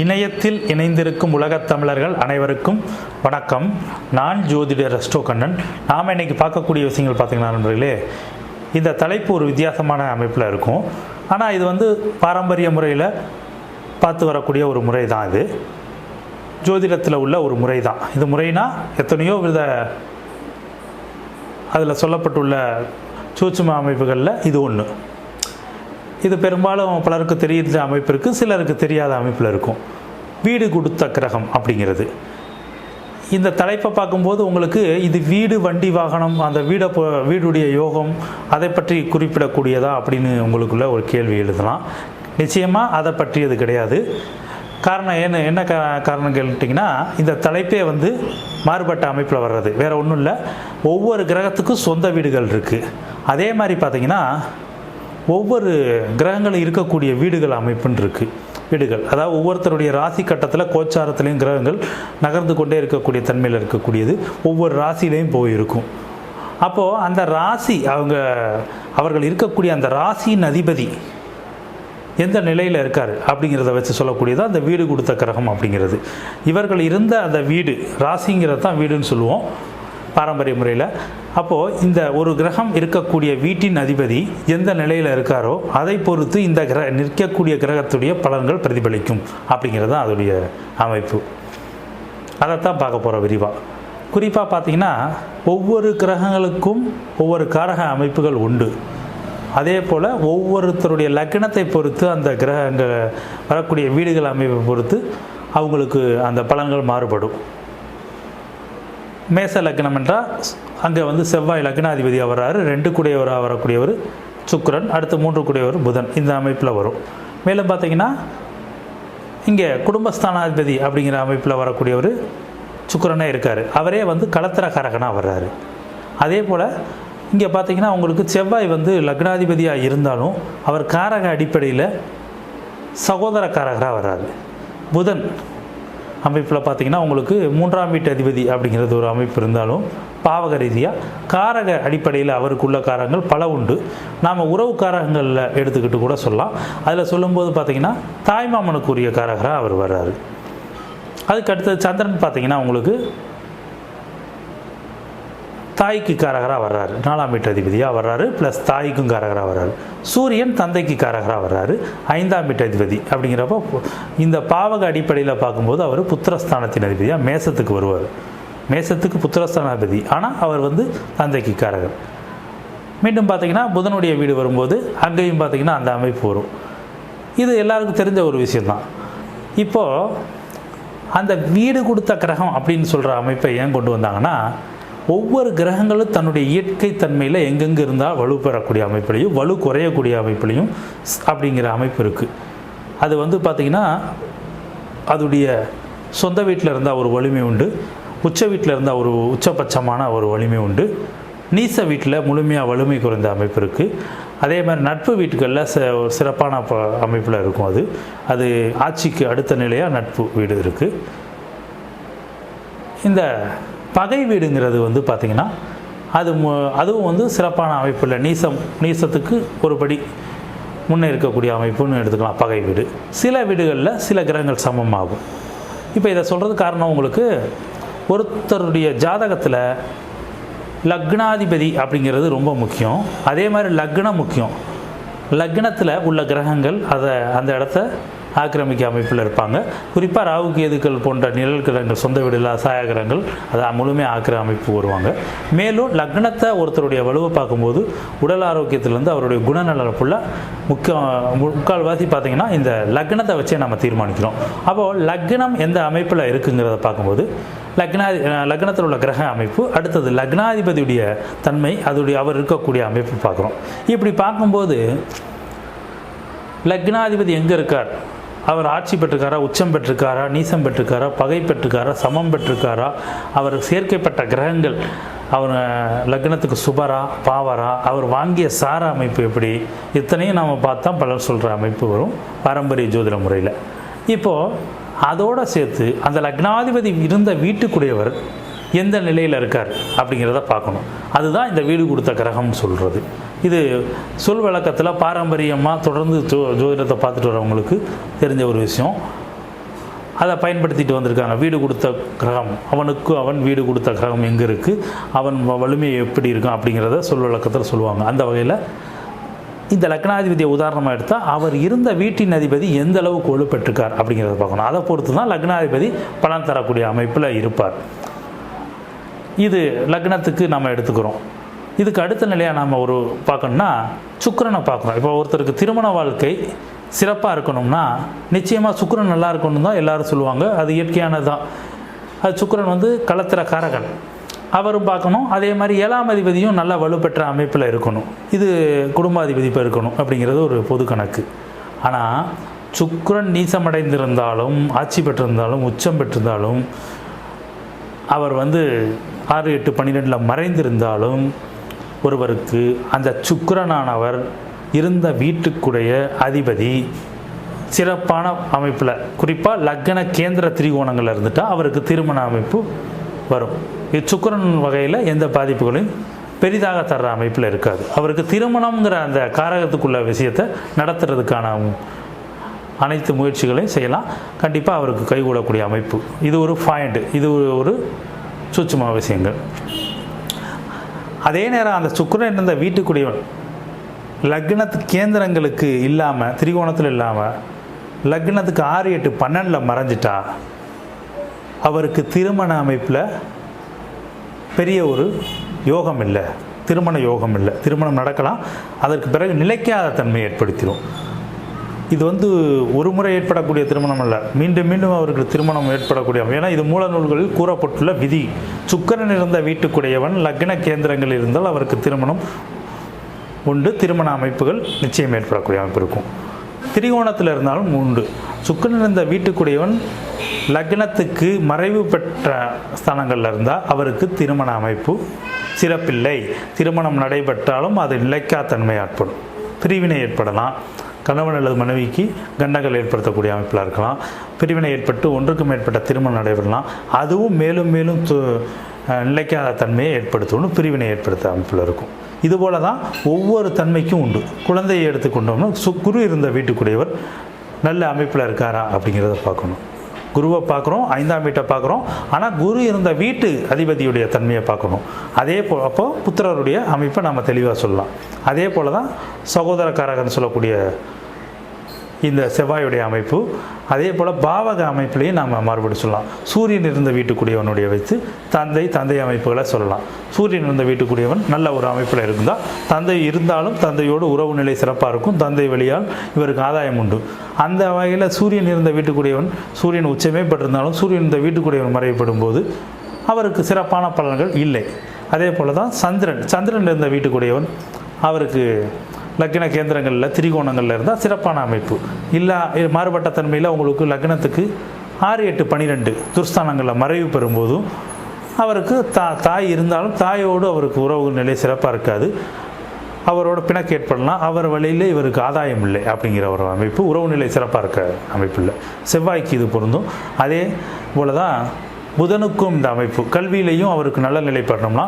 இணையத்தில் இணைந்திருக்கும் உலகத் தமிழர்கள் அனைவருக்கும் வணக்கம். நான் ஜோதிடர் ரெஸ்டோ கண்ணன் நாம் இன்னைக்கு பார்க்கக்கூடிய விஷயங்கள் பார்த்தீங்கன்னா நண்பர்களே இந்த தலைப்பு ஒரு வித்தியாசமான அமைப்பில் இருக்கும். ஆனால் இது வந்து பாரம்பரிய முறையில் பார்த்து வரக்கூடிய ஒரு முறை தான் இது. ஜோதிடத்தில் உள்ள ஒரு முறை தான் இது முறைனா எத்தனையோ வித அதில் சொல்லப்பட்டுள்ள சூட்சும அமைப்புகளில் இது ஒன்று இது பெரும்பாலும் பலருக்கு தெரியுற அமைப்பு இருக்குது சிலருக்கு தெரியாத அமைப்பில் இருக்கும். வீடு கொடுத்த கிரகம் அப்படிங்கிறது. இந்த தலைப்பை பார்க்கும்போது உங்களுக்கு இது வீடு வண்டி வாகனம் அந்த வீடை வீடுடைய யோகம் அதை பற்றி குறிப்பிடக்கூடியதா அப்படின்னு உங்களுக்குள்ள ஒரு கேள்வி எழுதலாம். நிச்சயமாக அதை பற்றியது கிடையாது. காரணம் என்ன என்ன கா காரணம் கேட்டிங்கன்னா இந்த தலைப்பே வந்து மாறுபட்ட அமைப்பில் வர்றது. வேறு ஒன்றும் இல்லை. ஒவ்வொரு கிரகத்துக்கும் சொந்த வீடுகள் இருக்குது அதே மாதிரி பார்த்திங்கன்னா ஒவ்வொரு கிரகங்கள் இருக்கக்கூடிய வீடுகள் அமைப்புன்னு இருக்குது வீடுகள். அதாவது ஒவ்வொருத்தருடைய ராசி கட்டத்தில் கோச்சாரத்துலேயும் கிரகங்கள் நகர்ந்து கொண்டே இருக்கக்கூடிய தன்மையில் இருக்கக்கூடியது. ஒவ்வொரு ராசியிலையும் போயிருக்கும். அப்போது அந்த ராசி அவங்க அவர்கள் இருக்கக்கூடிய அந்த ராசியின் அதிபதி எந்த நிலையில் இருக்கார் அப்படிங்கிறத வச்சு சொல்லக்கூடியது அந்த வீடு கொடுத்த கிரகம் அப்படிங்கிறது. இவர்கள் இருந்த அந்த வீடு ராசிங்கிறது தான் வீடுன்னு சொல்லுவோம். பாரம்பரிய முறையில். அப்போது இந்த ஒரு கிரகம் இருக்கக்கூடிய வீட்டின் அதிபதி எந்த நிலையில் இருக்காரோ அதை பொறுத்து இந்த கிரக நிற்கக்கூடிய கிரகத்துடைய பலன்கள் பிரதிபலிக்கும் அப்படிங்கிறது தான் அதோடைய அமைப்பு. அதைத்தான் பார்க்க போகிறோம் விரிவாக குறிப்பாக பார்த்தீங்கன்னா ஒவ்வொரு கிரகங்களுக்கும் ஒவ்வொரு காரக அமைப்புகள் உண்டு. அதே போல் ஒவ்வொருத்தருடைய லக்னத்தை பொறுத்து அந்த கிரகங்கள் வரக்கூடிய வீடுகள் அமைப்பை பொறுத்து அவங்களுக்கு அந்த பலன்கள் மாறுபடும். மேச லக்னம் என்றால் அங்கே வந்து செவ்வாய் லக்னாதிபதியாக வர்றாரு ரெண்டு கூடையவராக வரக்கூடியவர் சுக்கரன் அடுத்து மூன்று கூடையவர் புதன். இந்த அமைப்பில் வரும். மேலும் பார்த்தீங்கன்னா இங்கே குடும்பஸ்தானாதிபதி அப்படிங்கிற அமைப்பில் வரக்கூடியவர் சுக்கரனே இருக்கார். அவரே வந்து களத்திரகாரகனாக வர்றாரு. அதே போல் இங்கே பார்த்தீங்கன்னா உங்களுக்கு செவ்வாய் வந்து லக்னாதிபதியாக இருந்தாலும் அவர் காரக அடிப்படையில் சகோதரக்காரகராக வர்றாரு. புதன் அமைப்பில் பார்த்தீங்கன்னா உங்களுக்கு மூன்றாம் வீட்டு அதிபதி அப்படிங்கிறது ஒரு அமைப்பு இருந்தாலும் பாவக ரீதியாக காரக அடிப்படையில் அவருக்குள்ள காரகங்கள் பல உண்டு. நாம் உறவு காரகங்களில் எடுத்துக்கிட்டு கூட சொல்லலாம். அதில் சொல்லும்போது பார்த்தீங்கன்னா தாய்மாமனுக்குரிய காரகராக அவர் வர்றாரு. அதுக்கு அடுத்தது சந்திரன் பார்த்தீங்கன்னா உங்களுக்கு தாய்க்கு காரகராக வர்றாரு. நாலாம் வீட்டு அதிபதியாக வர்றாரு ப்ளஸ் தாய்க்கும் காரகராக வர்றாரு. சூரியன் தந்தைக்கு காரகராக வர்றாரு ஐந்தாம் வீட்டு அதிபதி அப்படிங்கிறப்போ இந்த பாவக அடிப்படையில் பார்க்கும்போது அவர் புத்திரஸ்தானத்தின் அதிபதியாக மேசத்துக்கு வருவார். மேசத்துக்கு புத்திரஸ்தானாதிபதி. ஆனால் அவர் வந்து தந்தைக்கு காரகர் மீண்டும் பார்த்தீங்கன்னா புதனுடைய வீடு வரும்போது அங்கேயும் பார்த்தீங்கன்னா அந்த அமைப்பு வரும். இது எல்லாருக்கும் தெரிஞ்ச ஒரு விஷயந்தான் இப்போது அந்த வீடு கொடுத்த கிரகம் அப்படின்னு சொல்கிற அமைப்பை ஏன் கொண்டு வந்தாங்கன்னா ஒவ்வொரு கிரகங்களும் தன்னுடைய இயற்கை தன்மையில் எங்கெங்கே இருந்தால் வலு பெறக்கூடிய அமைப்புலையும் வலு குறையக்கூடிய அமைப்புலையும் அப்படிங்கிற அமைப்பு இருக்குது அது வந்து பார்த்திங்கன்னா அதுடைய சொந்த வீட்டில் இருந்தால் ஒரு வலிமை உண்டு உச்ச வீட்டில் இருந்தால் ஒரு உச்சபட்சமான ஒரு வலிமை உண்டு நீச வீட்டில் முழுமையாக வலிமை குறைந்த அமைப்பு இருக்குது அதே மாதிரி நட்பு வீட்டுகளில் ச ஒரு சிறப்பான ப அமைப்பில் இருக்கும் அது. அது ஆட்சிக்கு அடுத்த நிலையாக நட்பு வீடு இருக்குது இந்த பகை வீடுங்கிறது வந்து பார்த்திங்கன்னா அது மு- அதுவும் வந்து சிறப்பான அமைப்பில் நீசம் நீசத்துக்கு ஒருபடி முன்னே இருக்கக்கூடிய அமைப்புன்னு எடுத்துக்கலாம் பகை வீடு. சில வீடுகளில் சில கிரகங்கள் சமமாகும். இப்போ இதை சொல்கிறது காரணம் உங்களுக்கு ஒருத்தருடைய ஜாதகத்தில் லக்னாதிபதி அப்படிங்கிறது ரொம்ப முக்கியம். அதே மாதிரி லக்னம் முக்கியம். லக்னத்தில் உள்ள கிரகங்கள் அதை அந்த இடத்த ஆக்கிரமிக்க அமைப்பில் இருப்பாங்க. குறிப்பாக ராகு கேதுக்கள் போன்ற நிழல் கிரகங்கள் சொந்த வீடுல அசாய கிரகங்கள் அதை முழுமையாக ஆக்கிர அமைப்பு வருவாங்க. மேலும் லக்னத்தை ஒருத்தருடைய வலுவை பார்க்கும்போது உடல் ஆரோக்கியத்திலேருந்து அவருடைய குணநலப்புள்ள ஃபுல்லாக முக்கிய முக்கால்வாசி பார்த்தீங்கன்னா இந்த லக்னத்தை வச்சே நம்ம தீர்மானிக்கிறோம். அப்போது லக்னம் எந்த அமைப்பில் இருக்குங்கிறத பார்க்கும்போது லக்னாதி லக்னத்தில் உள்ள கிரக அமைப்பு அடுத்தது லக்னாதிபதியுடைய தன்மை அதோடைய அவர் இருக்கக்கூடிய அமைப்பு பார்க்குறோம். இப்படி பார்க்கும்போது லக்னாதிபதி எங்கே இருக்கார்? அவர் ஆட்சி பெற்றிருக்காரா உச்சம் பெற்றிருக்காரா நீசம் பெற்றிருக்காரா பகை பெற்றிருக்காரா சமம் பெற்றிருக்காரா அவர் சேர்க்கப்பட்ட கிரகங்கள் அவர் லக்னத்துக்கு சுபரா பாவரா அவர் வாங்கிய சார அமைப்பு எப்படி? இத்தனையும் நாம் பார்த்தா பலர் சொல்கிற அமைப்பு வரும் பாரம்பரிய ஜோதிட முறையில். இப்போது அதோடு சேர்த்து அந்த லக்னாதிபதி இருந்த வீட்டுக்குடையவர் எந்த நிலையில் இருக்கார் அப்படிங்கிறத பார்க்கணும். அதுதான் இந்த வீடு கொடுத்த கிரகம்னு சொல்கிறது இது சொல் வழக்கத்தில் பாரம்பரியமாக தொடர்ந்து ஜோ ஜோதிடத்தை பார்த்துட்டு வரவங்களுக்கு தெரிஞ்ச ஒரு விஷயம். அதை பயன்படுத்திட்டு வந்திருக்காங்க. வீடு கொடுத்த கிரகம். அவனுக்கு அவன் வீடு கொடுத்த கிரகம் எங்கே இருக்குது அவன் வலிமை எப்படி இருக்கும் அப்படிங்கிறத சொல் விளக்கத்தில் சொல்லுவாங்க. அந்த வகையில் இந்த லக்னாதிபதியை உதாரணமாக எடுத்தால் அவர் இருந்த வீட்டின் அதிபதி எந்த அளவுக்கு வலுப்பெற்றிருக்கார் அப்படிங்கிறத பார்க்கணும். அதை பொறுத்து தான் லக்னாதிபதி பலன் தரக்கூடிய அமைப்பில் இருப்பார். இது லக்னத்துக்கு நம்ம எடுத்துக்கிறோம். இதுக்கு அடுத்த நிலையாக நாம் ஒரு பார்க்கணும்னா சுக்கரனை பார்க்குறோம் இப்போ ஒருத்தருக்கு திருமண வாழ்க்கை சிறப்பாக இருக்கணும்னா நிச்சயமாக சுக்கரன் நல்லா இருக்கணும் தான் எல்லாரும் சொல்லுவாங்க. அது இயற்கையானது தான் அது சுக்கரன் வந்து களத்திர காரகன் அவரும் பார்க்கணும். அதே மாதிரி ஏழாம் அதிபதியும் நல்ல வலுப்பெற்ற அமைப்பில் இருக்கணும். இது குடும்பாதிபதி இப்போ இருக்கணும் அப்படிங்கிறது ஒரு பொது கணக்கு. ஆனால் சுக்கரன் நீசமடைந்திருந்தாலும் ஆட்சி பெற்றிருந்தாலும் உச்சம் பெற்றிருந்தாலும் அவர் வந்து ஆறு எட்டு பன்னிரெண்டில் மறைந்திருந்தாலும் ஒருவருக்கு அந்த சுக்கரனானவர் இருந்த வீட்டுக்குடைய அதிபதி சிறப்பான அமைப்பில் குறிப்பாக லக்ன கேந்திர திரிகோணங்கள் இருந்துட்டால் அவருக்கு திருமண அமைப்பு வரும். இது சுக்கிரன் வகையில் எந்த பாதிப்புகளையும் பெரிதாக தர்ற அமைப்பில் இருக்காது. அவருக்கு திருமணம்ங்கிற அந்த காரகத்துக்குள்ள விஷயத்தை நடத்துறதுக்கான அனைத்து முயற்சிகளையும் செய்யலாம். கண்டிப்பாக அவருக்கு கைகூடக்கூடிய அமைப்பு. இது ஒரு பாயிண்ட் இது ஒரு- சூட்சமாக விஷயங்கள். அதே நேரம் அந்த சுக்கரன் இருந்த வீட்டுக்குடியவன் லக்னத்து கேந்திரங்களுக்கு இல்லாமல் திரிகோணத்தில் இல்லாமல் லக்னத்துக்கு ஆறு எட்டு பன்னெண்டில் மறைஞ்சிட்டா அவருக்கு திருமண அமைப்பில் பெரிய ஒரு யோகம் இல்லை திருமண யோகம் இல்லை திருமணம் நடக்கலாம். அதற்கு பிறகு நிலைக்காத தன்மை ஏற்படுத்திடும் இது வந்து ஒரு முறை ஏற்படக்கூடிய திருமணம் அல்ல. மீண்டும் மீண்டும் அவருக்கு திருமணம் ஏற்படக்கூடிய ஏன்னா இது மூல நூல்களில் கூறப்பட்டுள்ள விதி. சுக்கிரன் இருந்த வீட்டுக்குடையவன் லக்ன கேந்திரங்கள் இருந்தால் அவருக்கு திருமணம் உண்டு. திருமண அமைப்புகள் நிச்சயம் ஏற்படக்கூடிய அமைப்பு இருக்கும். திரிகோணத்தில் இருந்தாலும் உண்டு. சுக்கிரன் இருந்த வீட்டுக்குடையவன் லக்னத்துக்கு மறைவு பெற்ற ஸ்தானங்களில் இருந்தால் அவருக்கு திருமண அமைப்பு சிறப்பில்லை. திருமணம் நடைபெற்றாலும் அது நிலைக்காத்தன்மை ஏற்படும் பிரிவினை ஏற்படலாம். கணவன் அல்லது மனைவிக்கு கண்டங்கள் ஏற்படுத்தக்கூடிய அமைப்பில் இருக்கலாம். பிரிவினை ஏற்பட்டு ஒன்றுக்கு மேற்பட்ட திருமணம் நடைபெறலாம். அதுவும் மேலும் மேலும் து- நிலைக்காத தன்மையை ஏற்படுத்தணும் பிரிவினை ஏற்படுத்த அமைப்பில் இருக்கும். இதுபோல தான் ஒவ்வொரு தன்மைக்கும் உண்டு. குழந்தையை எடுத்துக்கொண்டோம்னா சு குரு இருந்த வீட்டுக்குடையவர் நல்ல அமைப்பில் இருக்காரா அப்படிங்கிறத பார்க்கணும். குருவை பார்க்குறோம் ஐந்தாம் வீட்டை பார்க்குறோம். ஆனால் குரு இருந்த வீட்டு அதிபதியுடைய தன்மையை பார்க்கணும். அதே போ அப்போது புத்திரருடைய அமைப்பை நம்ம தெளிவாக சொல்லலாம். அதே போல தான் சகோதரக்காரகன் சொல்லக்கூடிய இந்த செவ்வாயுடைய அமைப்பு அதே போல் பாவக அமைப்புலையும் நாம் மறுபடி சொல்லலாம். சூரியன் இருந்த வீட்டுக்குடியவனுடைய வைத்து தந்தை தந்தை அமைப்புகளை சொல்லலாம். சூரியன் இருந்த வீட்டுக்குடியவன் நல்ல ஒரு அமைப்பில் இருந்தால் தந்தை இருந்தாலும் தந்தையோடு உறவு நிலை சிறப்பாக இருக்கும். தந்தை வழியால் இவருக்கு ஆதாயம் உண்டு. அந்த வகையில் சூரியன் இருந்த வீட்டுக்குடியவன் சூரியன் உச்சமே பெற்றிருந்தாலும் சூரியன் இருந்த வீட்டுக்குடியவன் மறைவுபடும் போது அவருக்கு சிறப்பான பலன்கள் இல்லை. அதே போல் தான் சந்திரன் சந்திரன் இருந்த வீட்டுக்குடையவன் அவருக்கு லக்ன கேந்திரங்களில் திரிகோணங்களில் இருந்தால் சிறப்பான அமைப்பு. இல்லை மாறுபட்ட தன்மையில் உங்களுக்கு லக்னத்துக்கு ஆறு எட்டு பன்னிரெண்டு துர்ஸ்தானங்களில் மறைவு பெறும்போதும் அவருக்கு தா தாய் இருந்தாலும் தாயோடு அவருக்கு உறவு நிலை சிறப்பாக இருக்காது. அவரோட பிணக்கு ஏற்படலாம். அவர் வழியில் இவருக்கு ஆதாயம் இல்லை அப்படிங்கிற ஒரு அமைப்பு. உறவு நிலை சிறப்பாக இருக்க அமைப்பு இல்லை. செவ்வாய்க்கு இது பொருந்தும். அதே போல தான் புதனுக்கும் இந்த அமைப்பு. கல்வியிலையும் அவருக்கு நல்ல நிலை பெறணும்னா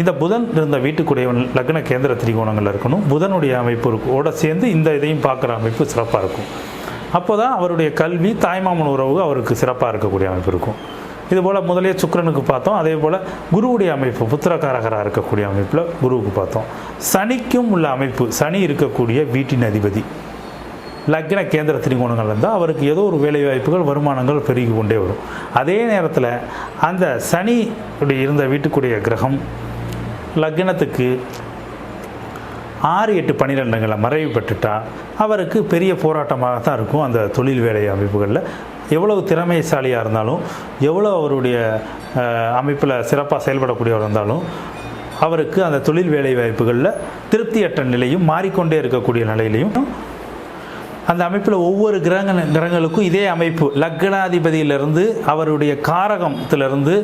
இந்த புதன் இருந்த வீட்டுக்குடையவன் லக்ன கேந்திர திரிகோணங்கள் இருக்கணும். புதனுடைய அமைப்பு இருக்கும் ஓட சேர்ந்து இந்த இதையும் பார்க்குற அமைப்பு சிறப்பாக இருக்கும். அப்போ தான் அவருடைய கல்வி தாய்மாமன் உறவு அவருக்கு சிறப்பாக இருக்கக்கூடிய அமைப்பு இருக்கும். இதுபோல் முதலே சுக்கிரனுக்கு பார்த்தோம். அதே போல் குருவுடைய அமைப்பு புத்திரகாரகராக இருக்கக்கூடிய அமைப்பில் குருவுக்கு பார்த்தோம். சனிக்கும் உள்ள அமைப்பு சனி இருக்கக்கூடிய வீட்டின் அதிபதி. லக்ன கேந்திர திரிகோணங்கள் இருந்தால் அவருக்கு ஏதோ ஒரு வேலை வாய்ப்புகள் வருமானங்கள் பெருகி கொண்டே வரும். அதே நேரத்தில் அந்த சனி இருந்த வீட்டுக்குடைய கிரகம் லக்னத்துக்கு ஆறு எட்டு பன்னிரெண்டுங்களை மறைவு பெற்றுட்டா அவருக்கு பெரிய போராட்டமாக தான் இருக்கும் அந்த தொழில் வேலை அமைப்புகளில். எவ்வளவு திறமைசாலியாக இருந்தாலும் எவ்வளோ அவருடைய அமைப்பில் சிறப்பாக செயல்படக்கூடியவர் இருந்தாலும் அவருக்கு அந்த தொழில் வேலை வாய்ப்புகளில் திருப்தியற்ற நிலையும் மாறிக்கொண்டே இருக்கக்கூடிய நிலையிலையும் அந்த அமைப்பில் ஒவ்வொரு கிரக கிரகங்களுக்கும் இதே அமைப்பு. லக்னாதிபதியிலிருந்து அவருடைய காரகத்திலிருந்து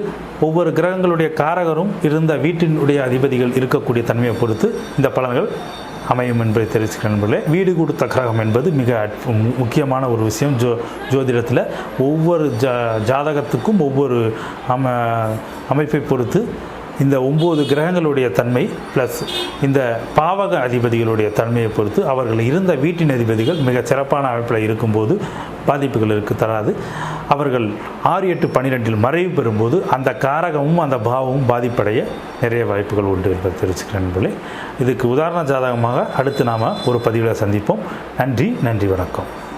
ஒவ்வொரு கிரகங்களுடைய காரகரும் இருந்த வீட்டினுடைய அதிபதிகள் இருக்கக்கூடிய தன்மையை பொறுத்து இந்த பலன்கள் அமையும் என்பதை தெரிவிச்சுக்கிறேன் நண்பர்களே. வீடு கொடுத்த கிரகம் என்பது மிக முக்கியமான ஒரு விஷயம். ஜோ ஜோதிடத்தில் ஒவ்வொரு ஜா ஜாதகத்துக்கும் ஒவ்வொரு அம அமைப்பை பொறுத்து இந்த ஒம்பது கிரகங்களுடைய தன்மை ப்ளஸ் இந்த பாவக அதிபதிகளுடைய தன்மையை பொறுத்து அவர்கள் இருந்த வீட்டின் அதிபதிகள் மிக சிறப்பான அமைப்பில் இருக்கும்போது பாதிப்புகள் இருக்கு தராது. அவர்கள் ஆறு எட்டு பன்னிரெண்டில் மறைவு பெறும்போது அந்த காரகமும் அந்த பாவமும் பாதிப்படைய நிறைய வாய்ப்புகள் உண்டு என்பதை தெரிவிச்சுக்கிறேன் நண்பர்களே. இதுக்கு உதாரண ஜாதகமாக அடுத்து நாம் ஒரு பதிவில் சந்திப்போம். நன்றி நன்றி வணக்கம்.